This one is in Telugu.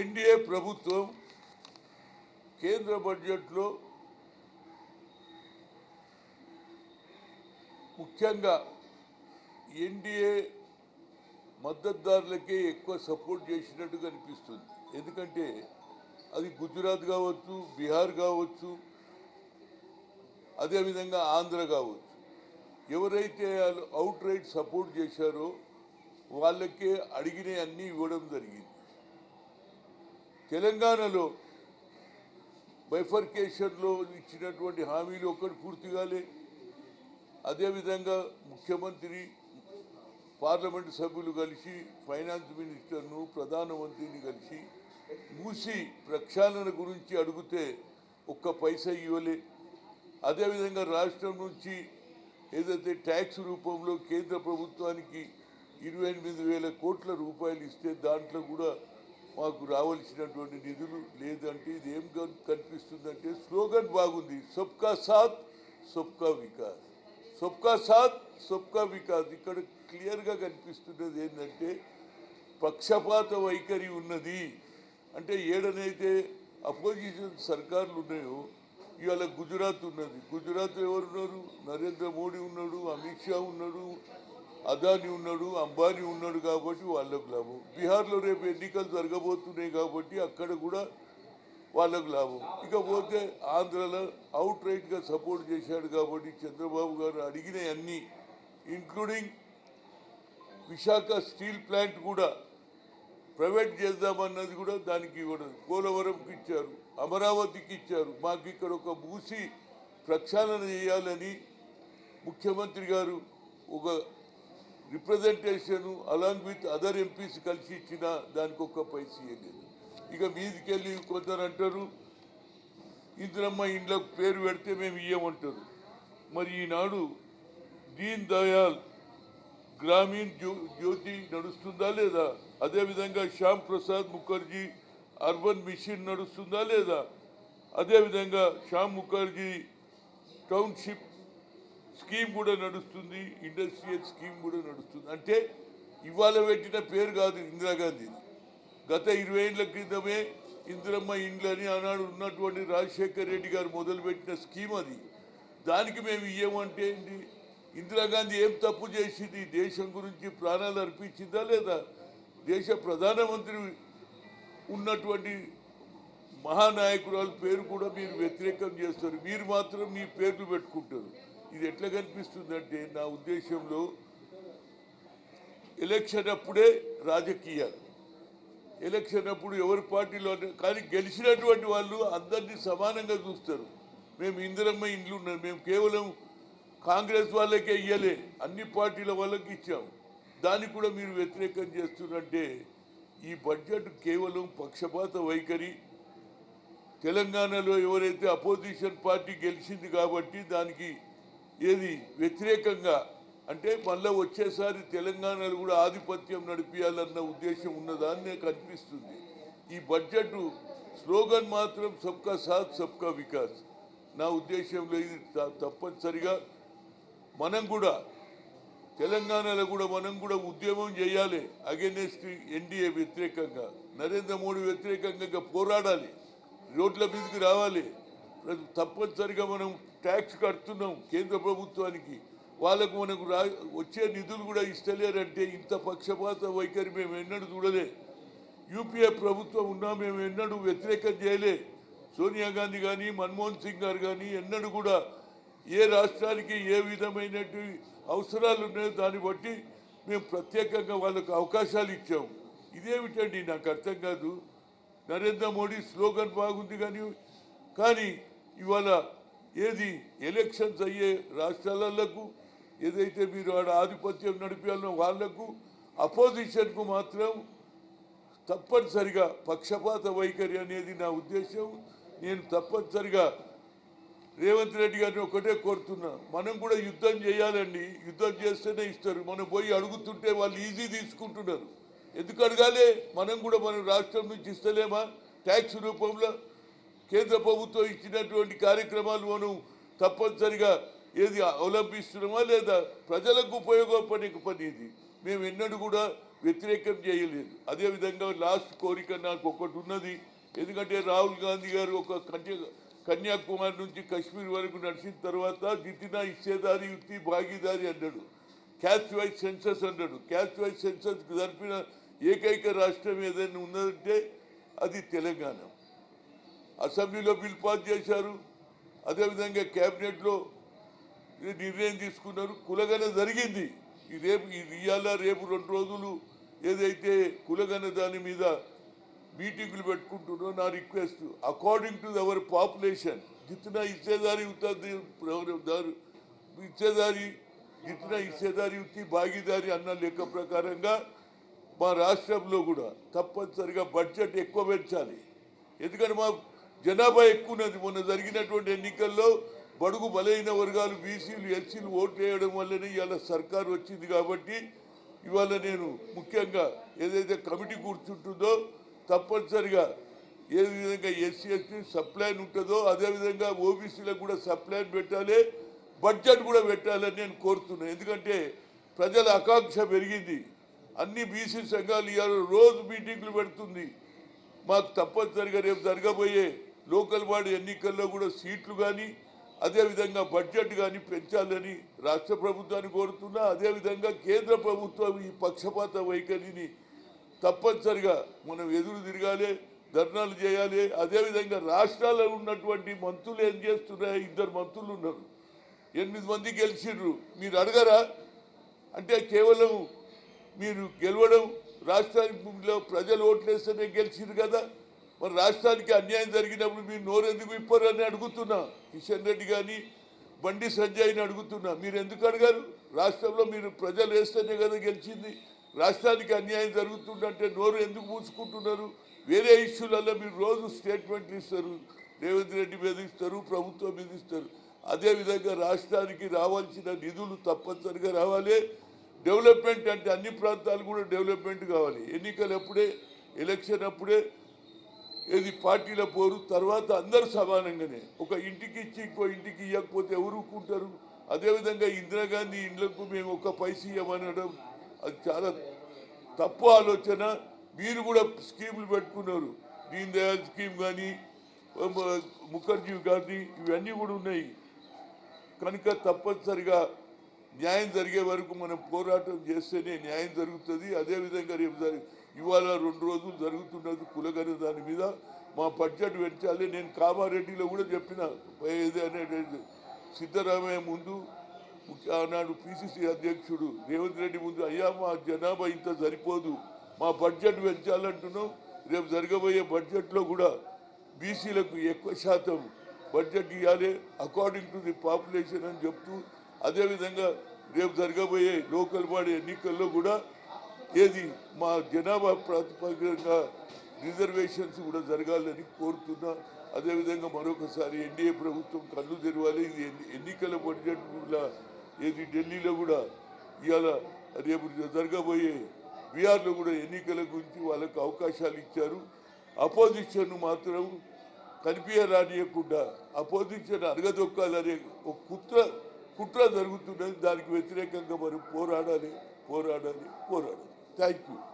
ఎన్డీఏ ప్రభుత్వం కేంద్ర బడ్జెట్లో ముఖ్యంగా ఎన్డీఏ మద్దతుదారులకే ఎక్కువ సపోర్ట్ చేసినట్టు కనిపిస్తుంది ఎందుకంటే అది గుజరాత్ కావచ్చు బీహార్ కావచ్చు అదేవిధంగా ఆంధ్ర కావచ్చు. ఎవరైతే అవుట్ రైట్ సపోర్ట్ చేశారో వాళ్ళకే అడిగినవి అన్నీ ఇవ్వడం జరిగింది. తెలంగాణలో బైఫర్కేషన్లో ఇచ్చినటువంటి హామీలు ఒక్కటి పూర్తి కాలే అదేవిధంగా ముఖ్యమంత్రి పార్లమెంటు సభ్యులు కలిసి ఫైనాన్స్ మినిస్టర్ను ప్రధానమంత్రిని కలిసి మూసి ప్రక్షాళన గురించి అడిగితే ఒక్క పైసా ఇవ్వలే. అదేవిధంగా రాష్ట్రం నుంచి ఏదైతే ట్యాక్స్ రూపంలో కేంద్ర ప్రభుత్వానికి ఇరవై ఎనిమిది వేల కోట్ల రూపాయలు ఇస్తే దాంట్లో కూడా మాకు రావాల్సినటువంటి నిధులు లేదంటే ఇది ఏం కనిపిస్తుందంటే స్లోగన్ బాగుంది. సబ్కా సాత్ సబ్కా వికాస్. సబ్కా సాత్ సబ్కా వికాస్. ఇక్కడ క్లియర్గా కనిపిస్తున్నది ఏంటంటే పక్షపాత వైఖరి ఉన్నది. అంటే ఏడనైతే అపోజిషన్ సర్కార్లు ఉన్నాయో ఇవాళ గుజరాత్ ఉన్నది. గుజరాత్ ఎవరున్నారు? నరేంద్ర మోడీ ఉన్నాడు అమిత్ షా ఉన్నాడు అదాని ఉన్నాడు అంబానీ ఉన్నాడు కాబట్టి వాళ్ళకు లాభం. బీహార్లో రేపు ఎన్నికలు జరగబోతున్నాయి కాబట్టి అక్కడ కూడా వాళ్ళకు లాభం. ఇకపోతే ఆంధ్రలో అవుట్ రైట్గా సపోర్ట్ చేశాడు కాబట్టి చంద్రబాబు గారు అడిగినవన్నీ ఇంక్లూడింగ్ విశాఖ స్టీల్ ప్లాంట్ కూడా ప్రైవేట్ చేద్దామన్నది కూడా దానికి ఇవ్వడం. పోలవరంకి ఇచ్చారు అమరావతికి ఇచ్చారు. మాకు ఇక్కడ ఒక మూసి ప్రక్షాళన చేయాలని ముఖ్యమంత్రి గారు ఒక representation along with other MPs కలిసి ఇచ్చిన దానికి ఒక్క పైసీ లేదు. ఇక మీదికెళ్ళి కొందరు అంటారు ఇందిరమ్మ ఇండ్లకు పేరు పెడితే మేము ఇయ్యమంటారు. మరి ఈనాడు దీన్ దయాల్ గ్రామీణ్ జ్యో జ్యోతి నడుస్తుందా లేదా? అదేవిధంగా శ్యామ్ ప్రసాద్ ముఖర్జీ అర్బన్ మిషన్ నడుస్తుందా లేదా? అదేవిధంగా శ్యామ్ ముఖర్జీ టౌన్షిప్ స్కీమ్ కూడా నడుస్తుంది ఇండస్ట్రియల్ స్కీమ్ కూడా నడుస్తుంది. అంటే ఇవాళ పెట్టిన పేరు కాదు ఇందిరాగాంధీ. గత ఇరవై ఏళ్ళ క్రితమే ఇందిరమ్మ ఇండ్లని ఆనాడు ఉన్నటువంటి రాజశేఖర్ రెడ్డి గారు మొదలుపెట్టిన స్కీమ్ అది. దానికి మేము ఇయ్యమంటే ఏంటి? ఇందిరాగాంధీ ఏం తప్పు చేసింది? దేశం గురించి ప్రాణాలు అర్పించిందా లేదా? దేశ ప్రధానమంత్రి ఉన్నటువంటి మహానాయకురాలు పేరు కూడా మీరు వ్యతిరేకం చేస్తారు. మీరు మాత్రం మీ పేర్లు పెట్టుకుంటారు. ఇది ఎట్లా కనిపిస్తుందంటే నా ఉద్దేశంలో ఎలక్షన్ అప్పుడే రాజకీయాలు. ఎలక్షన్ అప్పుడు ఎవరి పార్టీలో అంటే- కానీ గెలిచినటువంటి వాళ్ళు అందరినీ సమానంగా చూస్తారు. మేము ఇందిరమ్మ ఇండ్లు ఉన్నాం మేము కేవలం కాంగ్రెస్ వాళ్ళకే ఇయ్యలే అన్ని పార్టీల వాళ్ళకి ఇచ్చాం దాన్ని కూడా మీరు వ్యతిరేకం చేస్తున్నట్టే ఈ బడ్జెట్ కేవలం పక్షపాత వైఖరి. తెలంగాణలో ఎవరైతే అపోజిషన్ పార్టీ గెలిచింది కాబట్టి దానికి ఏది వ్యతిరేకంగా? అంటే మళ్ళీ వచ్చేసారి తెలంగాణలో కూడా ఆధిపత్యం నడిపించాలన్న ఉద్దేశం ఉన్నదాన్నే కనిపిస్తుంది ఈ బడ్జెట్ స్లోగన్ మాత్రం సబ్కా సాత్ సబ్కా వికాస్. నా ఉద్దేశంలో ఇది తప్పనిసరిగా మనం కూడా తెలంగాణలో కూడా మనం కూడా ఉద్యమం చేయాలి. అగెనెస్ట్ ఎన్డీఏ వ్యతిరేకంగా. నరేంద్ర మోడీ వ్యతిరేకంగా పోరాడాలి. రోడ్ల మీదకి రావాలి. తప్పనిసరిగా మనం ట్యాక్స్ కడుతున్నాం కేంద్ర ప్రభుత్వానికి. వాళ్ళకు మనకు రా వచ్చే నిధులు కూడా ఇస్తలేరంటే ఇంత పక్షపాత వైఖరి మేము ఎన్నడూ చూడలే. యూపీఏ ప్రభుత్వం ఉన్నా మేము ఎన్నడూ వ్యతిరేకం చేయలే. సోనియా గాంధీ కానీ మన్మోహన్ సింగ్ గారు కానీ ఎన్నడూ కూడా ఏ రాష్ట్రానికి ఏ విధమైనటువంటి అవసరాలు ఉన్నాయో దాన్ని బట్టి మేము ప్రత్యేకంగా వాళ్ళకు అవకాశాలు ఇచ్చాము ఇదేమిటండి? నాకు అర్థం కాదు. నరేంద్ర మోడీ స్లోగన్ బాగుంది కానీ కానీ ఇవాళ ఏది ఎలక్షన్స్ అయ్యే రాష్ట్రాలకు ఏదైతే మీరు ఆడ ఆధిపత్యం నడిపాలనో వాళ్ళకు అపోజిషన్కు మాత్రం తప్పనిసరిగా పక్షపాత వైఖరి అనేది నా ఉద్దేశం నేను తప్పనిసరిగా రేవంత్ రెడ్డి గారిని ఒకటే కోరుతున్నా. మనం కూడా యుద్ధం చేయాలండి. యుద్ధం చేస్తేనే ఇస్తారు. మనం పోయి అడుగుతుంటే వాళ్ళు ఈజీ తీసుకుంటున్నారు. ఎందుకు అడగాలి? మనం కూడా మన రాష్ట్రం నుంచి ఇస్తలేమా? ట్యాక్స్ రూపంలో కేంద్ర ప్రభుత్వం ఇచ్చినటువంటి కార్యక్రమాలు మనం తప్పనిసరిగా ఏది అవలంబిస్తున్నామా లేదా ప్రజలకు ఉపయోగపడే పని ఇది? మేము ఎన్నడూ కూడా వ్యతిరేకం చేయలేదు. అదేవిధంగా లాస్ట్ కోరిక నాకు ఒకటి ఉన్నది. ఎందుకంటే రాహుల్ గాంధీ గారు ఒక కన్యా కన్యాకుమారి నుంచి కశ్మీర్ వరకు నడిచిన తర్వాత జితిన ఇచ్చేదారి యుక్తి భాగీదారి అన్నాడు. క్యాస్ట్ వైజ్ సెన్సస్ అన్నాడు. క్యాస్ట్ వైజ్ సెన్సస్ జరిపిన ఏకైక రాష్ట్రం ఏదైనా ఉన్నదంటే అది తెలంగాణ. అసెంబ్లీలో బిల్ పాస్ చేశారు. అదేవిధంగా క్యాబినెట్లో నిర్ణయం తీసుకున్నారు. కులగన జరిగింది. ఈ రేపు ఇది ఇవాళ రేపు రెండు రోజులు ఏదైతే కులగన దాని మీద మీటింగులు పెట్టుకుంటున్నారో నా request according to our population జితనా ఇచ్చేదారి ఇచ్చేదారి జితనా ఇచ్చేదారి ఉత్తి భాగీదారి అన్న లెక్క ప్రకారంగా మా రాష్ట్రంలో కూడా తప్పనిసరిగా బడ్జెట్ ఎక్కువ పెంచాలి. ఎందుకంటే మా జనాభా ఎక్కువ ఉన్నది మొన్న జరిగినటువంటి ఎన్నికల్లో బడుగు బలైన వర్గాలు బీసీలు ఎస్సీలు ఓట్లు వేయడం వల్లనే ఇవాళ సర్కారు వచ్చింది కాబట్టి ఇవాళ నేను ముఖ్యంగా ఏదైతే కమిటీ కూర్చుంటుందో తప్పనిసరిగా ఏ విధంగా ఎస్సీ ఎస్టీ సప్లైన్ ఉంటుందో అదేవిధంగా ఓబీసీలకు కూడా సప్లైన్ పెట్టాలి బడ్జెట్ కూడా పెట్టాలని నేను కోరుతున్నాను. ఎందుకంటే ప్రజల ఆకాంక్ష పెరిగింది. అన్ని బీసీ సంఘాలు ఇవాళ రోజు మీటింగ్లు పెడుతుంది. మాకు తప్పనిసరిగా రేపు జరగబోయే లోకల్ బాడీ ఎన్నికల్లో కూడా సీట్లు కానీ అదేవిధంగా బడ్జెట్ కానీ పెంచాలని రాష్ట్ర ప్రభుత్వాన్ని కోరుతున్నా అదేవిధంగా కేంద్ర ప్రభుత్వం ఈ పక్షపాత వైఖరిని తప్పనిసరిగా మనం ఎదురు తిరగాలి ధర్నాలు చేయాలి. అదేవిధంగా రాష్ట్రాల్లో ఉన్నటువంటి మంత్రులు ఏం చేస్తున్నాయి? ఇద్దరు మంత్రులు ఉన్నారు. ఎనిమిది మంది గెలిచిండ్రు మీరు అడగరా? అంటే కేవలం మీరు గెలవడం రాష్ట్రానికి ప్రజలు ఓట్లేస్తేనే గెలిచిండ్రు కదా. మరి రాష్ట్రానికి అన్యాయం జరిగినప్పుడు మీరు నోరెందుకు విప్పరు అని అడుగుతున్నా. కిషన్ రెడ్డి కానీ బండి సంజయ్ని అడుగుతున్నా. మీరు ఎందుకు అడిగారు? రాష్ట్రంలో మీరు ప్రజలు వేస్తేనే కదా గెలిచింది. రాష్ట్రానికి అన్యాయం జరుగుతుందంటే నోరు ఎందుకు మూసుకుంటున్నారు? వేరే ఇష్యూలలో మీరు రోజు స్టేట్మెంట్లు ఇస్తారు. రేవంత్ రెడ్డి మీద ఇస్తారు ప్రభుత్వం మీద ఇస్తారు. అదేవిధంగా రాష్ట్రానికి రావాల్సిన నిధులు తప్పనిసరిగా రావాలి. డెవలప్మెంట్ అంటే అన్ని ప్రాంతాలు కూడా డెవలప్మెంట్ కావాలి. ఎన్నికలు అప్పుడే ఎలక్షన్ అప్పుడే ఏది పార్టీల పోరు తర్వాత అందరూ సమానంగానే. ఒక ఇంటికి ఇచ్చి ఇంకో ఇంటికి ఇవ్వకపోతే ఎవరు ఊరుకుంటారు? అదేవిధంగా ఇందిరాగాంధీ ఇండ్లకు మేము ఒక పైసా ఇవ్వమనడం అది చాలా తప్పు ఆలోచన. మీరు కూడా స్కీములు పెట్టుకున్నారు. దీన్ దయాళ్ స్కీమ్ కానీ ముఖర్జీ గాంధీ ఇవన్నీ కూడా ఉన్నాయి. కనుక తప్పనిసరిగా న్యాయం జరిగే వరకు మనం పోరాటం చేస్తేనే న్యాయం జరుగుతుంది. అదేవిధంగా రేపు జరి- ఇవాళ రెండు రోజులు జరుగుతున్నది కులగని దాని మీద. మా బడ్జెట్ పెంచాలి. నేను కామారెడ్డిలో కూడా చెప్పిన ఏది అనేది సిద్ధరామయ్య ముందు ముఖ్య- ఆనాడు పిసిసి అధ్యక్షుడు రేవంత్ రెడ్డి ముందు అయ్యా మా జనాభా ఇంత సరిపోదు. మా బడ్జెట్ పెంచాలంటున్నాం. రేపు జరగబోయే బడ్జెట్లో కూడా బీసీలకు ఎక్కువ శాతం బడ్జెట్ ఇవ్వాలి అకార్డింగ్ టు ది పాపులేషన్ అని చెప్తూ అదేవిధంగా రేపు జరగబోయే లోకల్ బాడీ ఎన్నికల్లో కూడా ఏది మా జనాభా ప్రాతిపదికంగా రిజర్వేషన్స్ కూడా జరగాలని కోరుతున్నా. అదేవిధంగా మరొకసారి ఎన్డీఏ ప్రభుత్వం కళ్ళు తెరవాలి. ఇది ఎన్ని- ఎన్నికల బడ్జెట్ కూడా ఏది ఢిల్లీలో కూడా ఇవాళ రేపు జరగబోయే బీహార్లో కూడా ఎన్నికల గురించి వాళ్ళకు అవకాశాలు ఇచ్చారు. అపోజిషన్ మాత్రం కనిపించరానియకుండా అపోజిషన్ అరగదొక్కాలనే ఒక కుట్ర కుట్ర జరుగుతున్నది. దానికి వ్యతిరేకంగా మనం పోరాడాలి పోరాడాలి పోరాడాలి. Thank you.